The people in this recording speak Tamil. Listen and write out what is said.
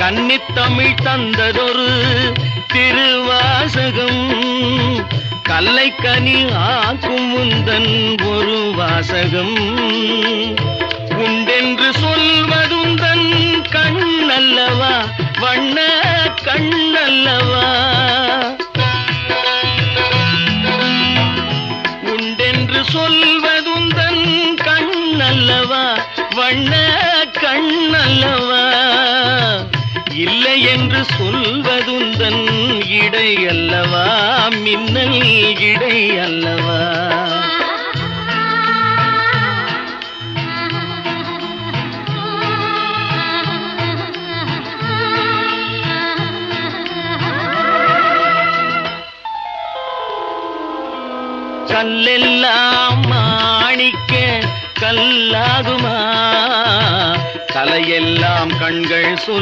கன்னித்தமிழ் தந்ததொரு திருவாசகம். கல்லை கனி ஆக்கும் முந்தன் ஒரு வாசகம். உண்டென்று சொல்வதுந்தன் கண்ணல்லவா வண்ண கண்ணல்லவா. உண்டென்று சொல்வதுந்தன் கண்ணல்லவா வண்ண கண்ணல்லவா என்று சொல்வதுந்தன் இடை அல்லவா மின்னல் இடை அல்லவா கல்லெல்லாம் மாணிக்க கல்லாகுமா? கலையெல்லாம் கண்கள் சொல்